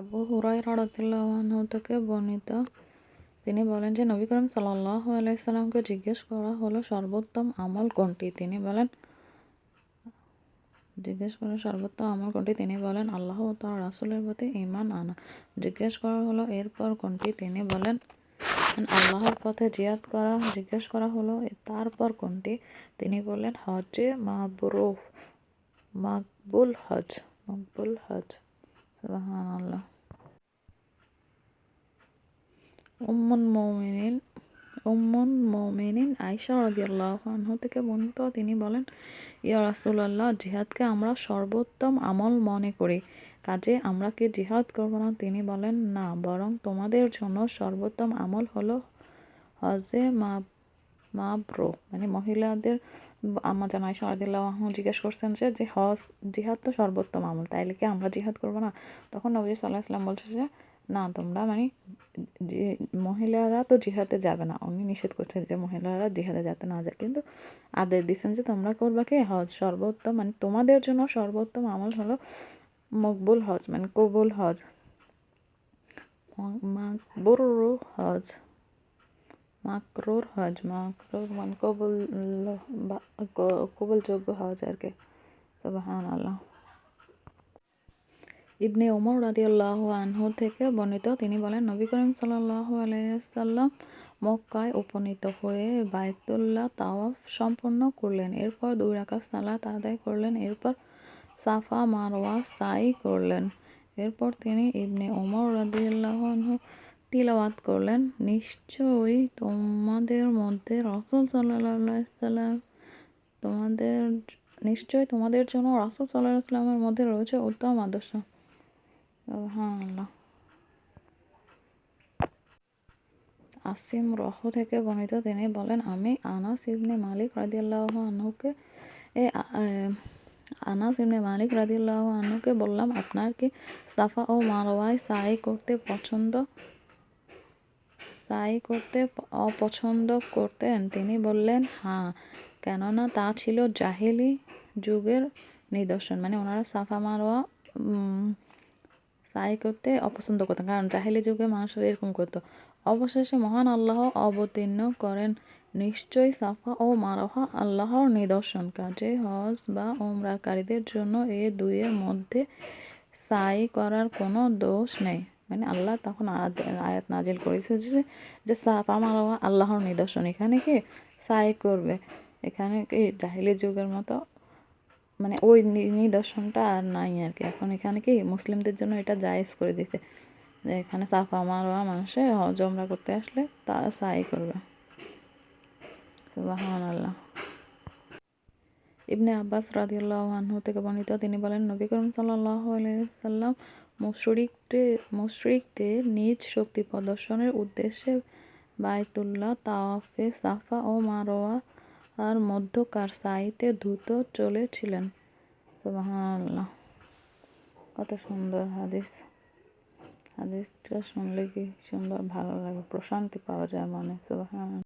আবু হুরাই রাদিয়াল্লাহু থেকে বর্ণিত। তিনি বলেন যে, নবী করিম সাল্লাল্লাহু আলাইহি সাল্লামকে জিজ্ঞেস করা হলো, সর্বোত্তম আমল কোনটি? তিনি বলেন, জিজ্ঞেস করা সর্বোত্তম আমল কোনটি? তিনি বলেন, আল্লাহ ও তার রাসূলের প্রতি ইমান আনা। জিজ্ঞেস করা হলো, এরপর কোনটি? তিনি বলেন, আল্লাহর পথে জিয়াদ করা। জিজ্ঞেস করা হলো তারপর কোনটি? তিনি বললেন হজে মাবরুফ মাকবুল হজ মকবুল হজ সুবহানাল্লাহ। উম্মুল মুমিনিন উম্মুল মুমিনিন আয়েশা রাদিয়াল্লাহু আনহা থেকে বর্ণিত তিনি বলেন, ইয়া রাসূলুল্লাহ, জিহাদকে আমরা সর্বোত্তম আমল মনে করি। কাজে আমরা কি জিহাদ করব না? তিনি বলেন, না, বরং তোমাদের জন্য সর্বোত্তম আমল হলো হজে মা মাব্রো মানে মহিলাদের আমার জানা আয়সা রাদিল্লাহ জিজ্ঞেস করছেন যে যে হজ জিহাদ তো সর্বোত্তম আমল, তাইলে কি আমরা জিহাদ করব না? তখন নবী সাল্লাহ ইসলাম বলছে যে, না, তোমরা মানে যে মহিলারা তো জিহাদে যাবে না। উনি নিষেধ করছেন যে মহিলারা জিহাদে যাতে না যায়। কিন্তু আদেশ দিচ্ছেন যে, তোমরা করবা কি? হজ সর্বোত্তম মানে তোমাদের জন্য সর্বোত্তম আমল হলো মকবুল হজ মানে কবুল হজ। মাকবুর হজ। মাকরুর হজ, মাকরুর মানে কবুল কবুলযোগ্য হজ আর কি। সুবাহান আল্লাহ ইবনে ওমর রাদিয়াল্লাহ আনহু থেকে বর্ণিত, তিনি বলেন, নবী করিম সাল্লাহ আলাইসাল্লাম মক্কায় উপনীত হয়ে বায়তুল্লাহ তাওয়াফ সম্পন্ন করলেন। এরপর দুই রাখা সালাত আদায় করলেন, এরপর সাফা, মারওয়া, সাই করলেন। এরপর তিনি ইবনে ওমর রাদিয়াল্লাহ আনহু তিলাওয়াত করলেন, নিশ্চয়ই তোমাদের মধ্যে রসুল সাল্লাম তোমাদের, নিশ্চয়ই তোমাদের জন্য রসুল সাল্লাহ সাল্লামের মধ্যে রয়েছে উত্তম আদর্শ। হ্যাঁ আল্লাহ আসিম রহ থেকে বর্ণিত তিনি বলেন, আমি আনাস ইবনে মালিক রাদিয়াল্লাহ আনহুকে এ, আনাস ইবনে মালিক রাদিয়াল্লাহ আনহুকে বললাম, আপনার কি সাফা ও মারওয়ায় সাই করতে পছন্দ? সাই করতে অপছন্দ করতেন। তিনি বললেন হ্যাঁ কেননা তা ছিল জাহেলি যুগের নিদর্শন। মানে ওনারা সাফা মারোয়া সাই করতে অপছন্দ করতেন। কারণ জাহেলি যুগে মানুষের এরকম করতো। অবশেষে মহান আল্লাহ অবতীর্ণ করেন। নিশ্চয়ই সাফা ও মারোহা আল্লাহর নিদর্শন। কাজে, হজ বা ওমরাকারীদের জন্য এ দুইয়ের মধ্যে সাই করার কোনো দোষ নেই। মানে আল্লাহ তখন আয়াত নাজিল করেছে যে যে সাফা মারোয়া আল্লাহর নিদর্শন, এখানে কি সাই করবে? এখানে কি জাহিলি যুগের মতো? মানে ওই নিদর্শনটা আর নাই আর কি। এখন এখানে কি মুসলিমদের জন্য এটা জায়েজ করে দিছে যে এখানে সাফা মারোয়া মানুষে জমরা করতে আসলে তা সাই করবে। আল্লাহ ইবনে আব্বাস রাদিয়াল্লাহু আনহু থেকে বর্ণিত তিনি বলেন, নবী করিম সাল্লাল্লাহু আলাইহি সাল্লাম মুশরিকদের মুশরিকদের নিজ শক্তি প্রদর্শনের উদ্দেশ্যে বায়তুল্লাহ, তাওয়াফে, সাফা ও মারোয়া আর মধ্যকার সাইতে দ্রুত চলেছিলেন। সুবহানাল্লাহ। কত সুন্দর হাদিস। হাদিসটা শুনলে কি সুন্দর ভালো লাগে, প্রশান্তি পাওয়া যায় মনে সুবহান